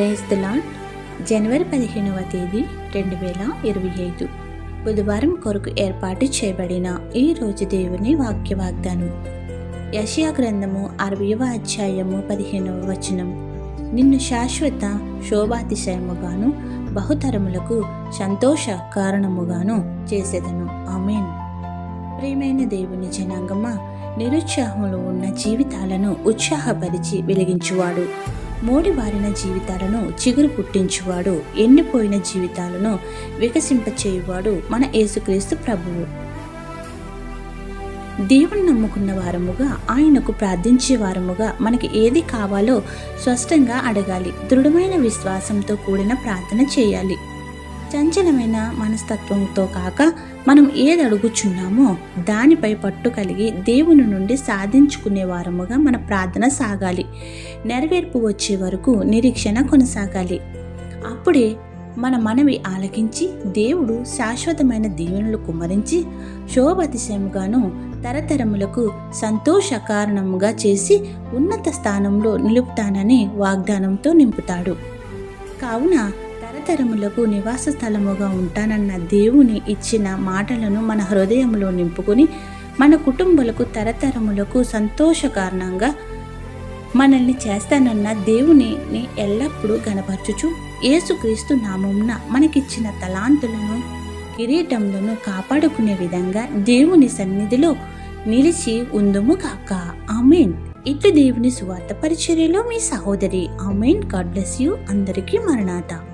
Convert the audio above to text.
Praise జనవరి పదిహేనవ తేదీ రెండు వేల ఇరవై ఐదు. బుధవారం కొరకు ఏర్పాటు చేయబడిన ఈ రోజు దేవుని వాక్య వాగ్దానం యషియా గ్రంథము అరవయవ అధ్యాయము పదిహేనవ వచనం. నిన్ను శాశ్వత శోభాతిశయముగాను బహుతరములకు సంతోష కారణముగాను చేసేదను. ఆమెన్. ప్రియమైన దేవుని జనాంగమ్మ నిరుత్సాహంలో ఉన్న జీవితాలను ఉత్సాహపరిచి వెలిగించువాడు. మోడిబారిన జీవితాలను చిగురు పుట్టించువాడు ఎండిపోయిన జీవితాలను వికసింపచేయువాడు మన యేసుక్రీస్తు ప్రభువు. దేవుని నమ్ముకున్న వారముగా ఆయనకు ప్రార్థించే వారముగా మనకి ఏది కావాలో స్పష్టంగా అడగాలి. దృఢమైన విశ్వాసంతో కూడిన ప్రార్థన చేయాలి. చంచలమైన మనస్తత్వంతో కాక మనం ఏది అడుగుచున్నామో దానిపై పట్టు కలిగి దేవుని నుండి సాధించుకునే వారముగా మన ప్రార్థన సాగాలి. నెరవేర్పు వచ్చే వరకు నిరీక్షణ కొనసాగాలి. అప్పుడే మన మనవి ఆలకించి దేవుడు శాశ్వతమైన దీవెనలు కుమరించి శోభతిశయముగాను తరతరములకు సంతోష కారణముగా చేసి ఉన్నత స్థానంలో నిలుపుతానని వాగ్దానంతో నింపుతాడు. కావున తరతరములకు నివాస స్థలముగా ఉంటానన్న దేవుని ఇచ్చిన మాటలను మన హృదయంలో నింపుకొని మన కుటుంబాలకు తరతరములకు సంతోష కారణంగా మనల్ని చేస్తానన్న దేవునిని ఎల్లప్పుడూ గనపరచుచు యేసుక్రీస్తు నామంన మనకిచ్చిన తలాంతులను కిరీటములను కాపాడుకునే విధంగా దేవుని సన్నిధిలో నిలిచి ఉందుము కాక ఆమెన్. ఇట్లు దేవుని సువార్త పరిచర్యలో మీ సహోదరి ఆమెన్. God bless you. అందరికీ మరణాత.